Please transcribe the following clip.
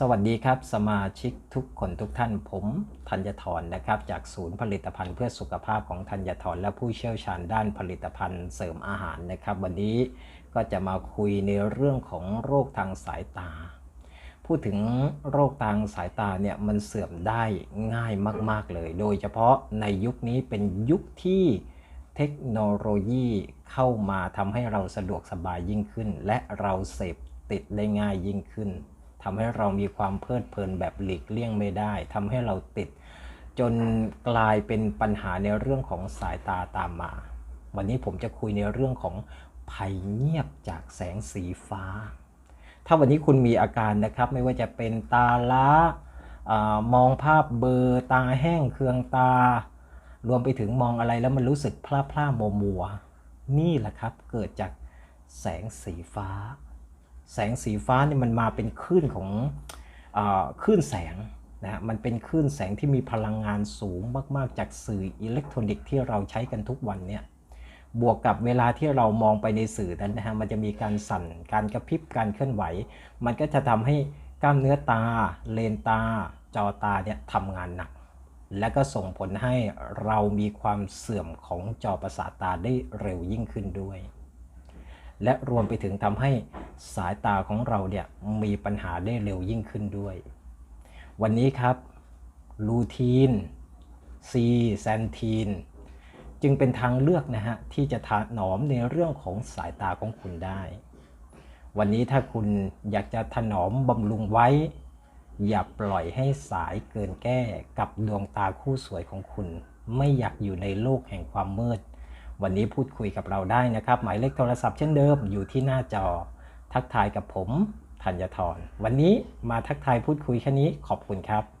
สวัสดีครับ สมาชิกทุกคนทุกท่านผมธัญทรนะครับ จากศูนย์ผลิตภัณฑ์เพื่อสุขภาพของธัญทรและผู้เชี่ยวชาญด้านผลิตภัณฑ์เสริมอาหารนะครับ วันนี้ก็จะมาคุยในเรื่องของโรคทางสายตา พูดถึงโรคทางสายตาเนี่ยมันเสื่อมได้ง่ายมาก ๆ เลย โดยเฉพาะในยุคนี้เป็นยุคที่เทคโนโลยีเข้ามาทำให้เราสะดวกสบายยิ่งขึ้น และเราเสพติดได้ง่ายยิ่งขึ้น ทำให้เรามีความเพลิดเพลินแบบหลีกเลี่ยงไม่ได้ทำให้เราติด จนกลายเป็นปัญหาในเรื่องของสายตาตามมา วันนี้ผมจะคุยในเรื่องของภัยเงียบจากแสงสีฟ้า ถ้าวันนี้คุณมีอาการนะครับไม่ว่าจะเป็นตาล้าอมองภาพเบลอร์ตาแห้งเคืองตา รวมไปถึงมองอะไรแล้วมันรู้สึกพลาพลามัวมัวนี่แหละครับเกิดจากแสงสีฟ้า แสงสีฟ้าเนี่ยมันมาเป็นคลื่นของอคลื่นแสงนะฮะมันเป็นคลื่นแสงที่มีพลังงานสูงมากๆ จากสื่ออิเล็กทรอนิกส์ที่เราใช้กันทุกวันเนี่ยบวกกับเวลาที่เรามองไปในสื่อนั้นนะฮะมันจะมีการสั่นการกระพริบการเคลื่อนไหว มันก็จะทำให้กล้ามเนื้อตา เลนตา จอตาเนี่ยทำงานหนัก และก็ส่งผลให้เรามีความเสื่อมของจอประสาทตาได้เร็วยิ่งขึ้นด้วย และรวมไปถึงทำให้สายตาของเราเนี่ยมีปัญหาได้เร็วยิ่งขึ้นด้วย วันนี้ครับลูทีนซีแซนทีนจึงเป็นทางเลือกนะฮะที่จะถนอมในเรื่องของสายตาของคุณได้ วันนี้ถ้าคุณอยากจะถนอมบำรุงไว้ อย่าปล่อยให้สายเกินแก้กับดวงตาคู่สวยของคุณ ไม่อยากอยู่ในโลกแห่งความมืด วันนี้พูดคุยกับเราได้นะครับ หมายเลขโทรศัพท์เช่นเดิมอยู่ที่หน้าจอ ทักทายกับผมธัญทรวันนี้มาทักทายพูดคุยแค่นี้ขอบคุณครับ